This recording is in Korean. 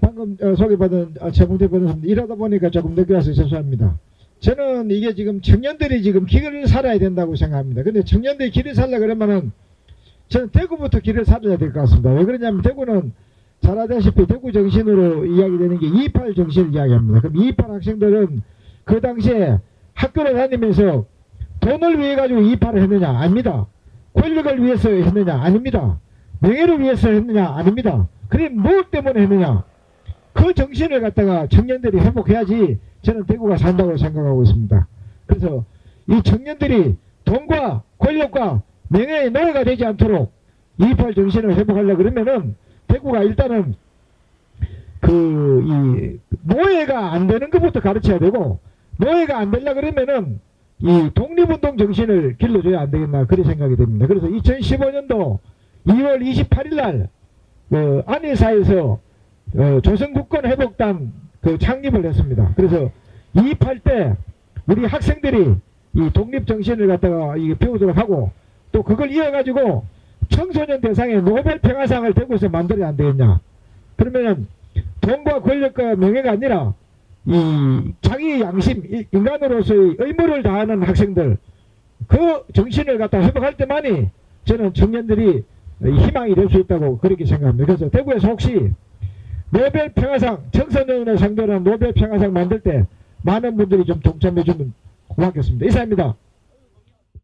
방금 어, 소개받은 어, 최봉태 변호사님 일하다 보니까 조금 늦게 와서 죄송합니다. 저는 이게 지금 청년들이 지금 길을 살아야 된다고 생각합니다. 근데 청년들이 길을 살려 그러면은 저는 대구부터 길을 살아야 될 것 같습니다. 왜 그러냐면 대구는 잘 아다시피 대구 정신으로 이야기되는 게 28 정신을 이야기합니다. 그럼 28 학생들은 그 당시에 학교를 다니면서 돈을 위해 가지고 28을 했느냐? 아닙니다. 권력을 위해서 했느냐? 아닙니다. 명예를 위해서 했느냐? 아닙니다. 그래 무엇 때문에 했느냐? 그 정신을 갖다가 청년들이 회복해야지 저는 대구가 산다고 생각하고 있습니다. 그래서 이 청년들이 돈과 권력과 명예의 노예가 되지 않도록 28 정신을 회복하려 그러면은 대구가 일단은 그 이 노예가 안 되는 것부터 가르쳐야 되고 노예가 안 되려 그러면은 이 독립운동 정신을 길러줘야 안 되겠나 그런 생각이 됩니다. 그래서 2015년도 2월 28일 날 어, 안일사에서 어, 조선국권 회복단 그 창립을 했습니다. 그래서 228때 우리 학생들이 이 독립 정신을 갖다가 이 배우도록 하고 또 그걸 이어가지고 청소년 대상의 노벨 평화상을 대구에서 만들어야 안 되겠냐. 그러면은 돈과 권력과 명예가 아니라 이 자기 양심 이- 인간으로서의 의무를 다하는 학생들 그 정신을 갖다 회복할 때만이 저는 청년들이 희망이 될 수 있다고 그렇게 생각합니다. 그래서 대구에서 혹시 노벨 평화상 청소년을 상대로 한 노벨 평화상 만들 때 많은 분들이 좀 동참해 주면 고맙겠습니다. 이상입니다.